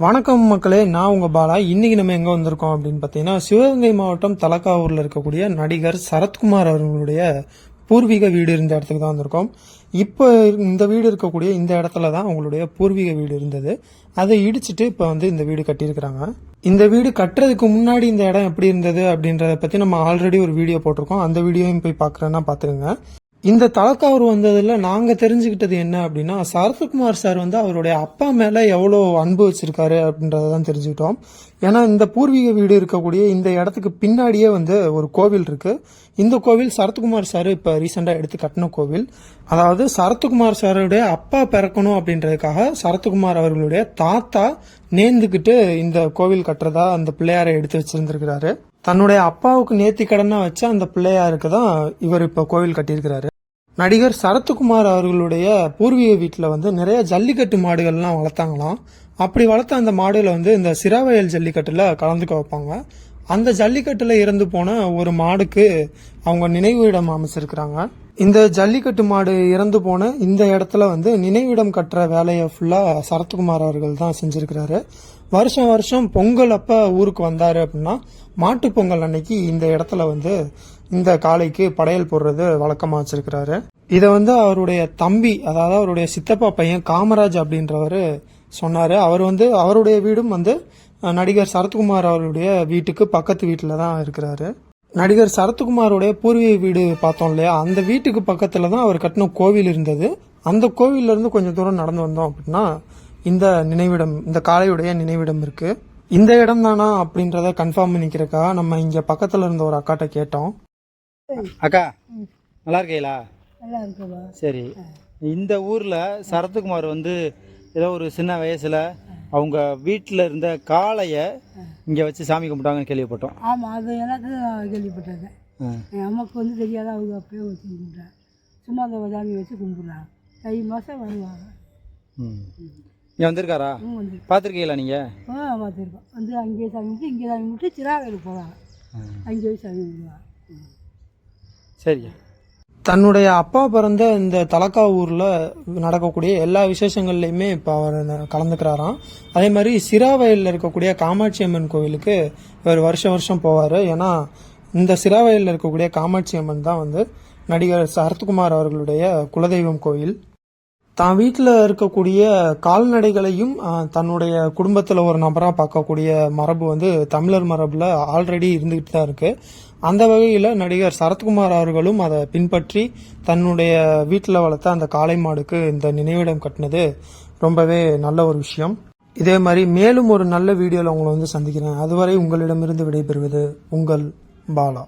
வணக்கம் மக்களே நான் உங்க பாலா. இன்னைக்கு நம்ம எங்க வந்திருக்கோம் அப்படின்னு பார்த்தீங்கன்னா சிவகங்கை மாவட்டம் தலக்காவூர்ல இருக்கக்கூடிய நடிகர் சரத்குமார் அவர்களுடைய பூர்வீக வீடு இருந்த இடத்துக்கு தான் வந்திருக்கோம். இப்போ இந்த வீடு இருக்கக்கூடிய இந்த இடத்துல தான் அவங்களுடைய பூர்வீக வீடு இருந்தது. அதை இடிச்சிட்டு இப்போ வந்து இந்த வீடு கட்டியிருக்கிறாங்க. இந்த வீடு கட்டுறதுக்கு முன்னாடி இந்த இடம் எப்படி இருந்தது அப்படின்றத பத்தி நம்ம ஆல்ரெடி ஒரு வீடியோ போட்டிருக்கோம். அந்த வீடியோயும் போய் பார்க்குறேன்னா பார்த்துருங்க இந்த தலக்காவர் வந்ததில் நாங்கள் தெரிஞ்சுக்கிட்டது என்ன அப்படின்னா சரத்குமார் சார் வந்து அவருடைய அப்பா மேலே எவ்வளோ அன்பு வச்சுருக்காரு அப்படின்றத தான் தெரிஞ்சுக்கிட்டோம். ஏன்னா இந்த பூர்வீக வீடு இருக்கக்கூடிய இந்த இடத்துக்கு பின்னாடியே வந்து ஒரு கோவில் இருக்குது இந்த கோவில் சரத்குமார் சார் இப்போ ரீசெண்டாக எடுத்து கட்டின கோவில். அதாவது சரத்குமார் சாருடைய அப்பா பிறக்கணும் அப்படின்றதுக்காக சரத்குமார் அவர்களுடைய தாத்தா நேர்ந்துக்கிட்டு இந்த கோவில் கட்டுறதா அந்த பிள்ளையாரை எடுத்து வச்சிருந்திருக்கிறாரு. தன்னுடைய அப்பாவுக்கு நேர்த்தி கடனா வச்ச அந்த பிள்ளையாருக்கு தான் இவர் இப்ப கோவில் கட்டியிருக்கிறாரு. நடிகர் சரத்குமார் அவர்களுடைய பூர்வீக வீட்டில் வந்து நிறைய ஜல்லிக்கட்டு மாடுகள்லாம் வளர்த்தாங்களாம். அப்படி வளர்த்த அந்த மாடுகளை வந்து இந்த சிராவயல் ஜல்லிக்கட்டில் கலந்துக்க வைப்பாங்க. அந்த ஜல்லிக்கட்டில் இறந்து போன ஒரு மாடுக்கு அவங்க நினைவு இடம் அமைச்சிருக்கிறாங்க. இந்த ஜல்லிக்கட்டு மாடு இறந்து போன இந்த இடத்துல வந்து நினைவிடம் கட்டுற வேலையை ஃபுல்லாக சரத்குமார் அவர்கள் தான் செஞ்சிருக்கிறாரு. வருஷம் வருஷம் பொங்கல் அப்போ ஊருக்கு வந்தார் அப்படின்னா மாட்டு பொங்கல் அன்னைக்கு இந்த இடத்துல வந்து இந்த காளைக்கு படையல் போடுறது வழக்கமாக வச்சிருக்கிறாரு. இதை வந்து அவருடைய தம்பி அதாவது அவருடைய சித்தப்பா பையன் காமராஜ் அப்படின்றவர் சொன்னார். அவர் வந்து அவருடைய வீடும் வந்து நடிகர் சரத்குமார் அவருடைய வீட்டுக்கு பக்கத்து வீட்டில் தான் இருக்கிறாரு. நடிகர் சரத்குமாரோடைய பூர்வீக வீடு பார்த்தோம் இல்லையா? அந்த வீட்டுக்கு பக்கத்துல தான் அவர் கட்டின கோவில் இருந்தது. அந்த கோவில்ல இருந்து கொஞ்சம் தூரம் நடந்து வந்தோம் அப்படின்னா இந்த நினைவிடம் இந்த காளையுடைய நினைவிடம் இருக்கு. இந்த இடம் தானா அப்படின்றத கன்ஃபார்ம் பண்ணிக்கிறக்காக நம்ம இங்க பக்கத்துல இருந்த ஒரு அக்காட்ட கேட்டோம். அக்கா நல்லா இருக்கீங்களா? நல்லா இருக்குவா சரி. இந்த ஊரில் சரத்குமார் வந்து ஏதோ ஒரு சின்ன வயசில் அவங்க வீட்டில் இருந்த காளையை இங்கே வச்சு சாமி கும்பிட்டாங்கன்னு கேள்விப்பட்டோம். ஆமாம் அது எனக்கு கேள்விப்பட்டது. என் அம்மாவுக்கு வந்து தெரியாத அவங்க அப்படியே வச்சு கும்பிட்றேன் சும்மா அந்த சாமி வச்சு கும்பிட்றாங்க தை மாதம் வருவாங்க. இங்கே வந்திருக்காரா? பார்த்துருக்கீங்களா நீங்கள் ஆ பார்த்துருக்கோம். வந்து அங்கேயே சாமி கும்பிட்டு இங்கே சாமி கும்பிட்டு சிறாவேலுக்கு போகிறாங்க அங்கேயே சாமி கும்பிடுவாங்க. சரி தன்னுடைய அப்பா பிறந்த இந்த தலக்கா ஊரில் நடக்கக்கூடிய எல்லா விசேஷங்கள்லையுமே இப்போ அவர் கலந்துக்கிறாராம். அதே மாதிரி சிராவயலில் இருக்கக்கூடிய காமாட்சி அம்மன் கோவிலுக்கு இவர் வருஷம் வருஷம் போவார். ஏன்னா இந்த சிராவயலில் இருக்கக்கூடிய காமாட்சி அம்மன் தான் வந்து நடிகர் சரத்குமார் அவர்களுடைய குலதெய்வம் கோயில் தான் வீட்டில் இருக்கக்கூடிய கால்நடைகளையும் தன்னுடைய குடும்பத்தில் ஒரு நபராக பார்க்கக்கூடிய மரபு வந்து தமிழர் மரபில் ஆல்ரெடி இருந்துகிட்டு தான் இருக்கு. அந்த வகையில் நடிகர் சரத்குமார் அவர்களும் அதை பின்பற்றி தன்னுடைய வீட்டில் வளர்த்த அந்த காளை மாடுக்கு இந்த நினைவிடம் கட்டினது ரொம்பவே நல்ல ஒரு விஷயம். இதே மாதிரி மேலும் ஒரு நல்ல வீடியோவில் உங்களை வந்து சந்திக்கிறேன். அதுவரை உங்களிடமிருந்து விடைபெறுவது உங்கள் பாலா.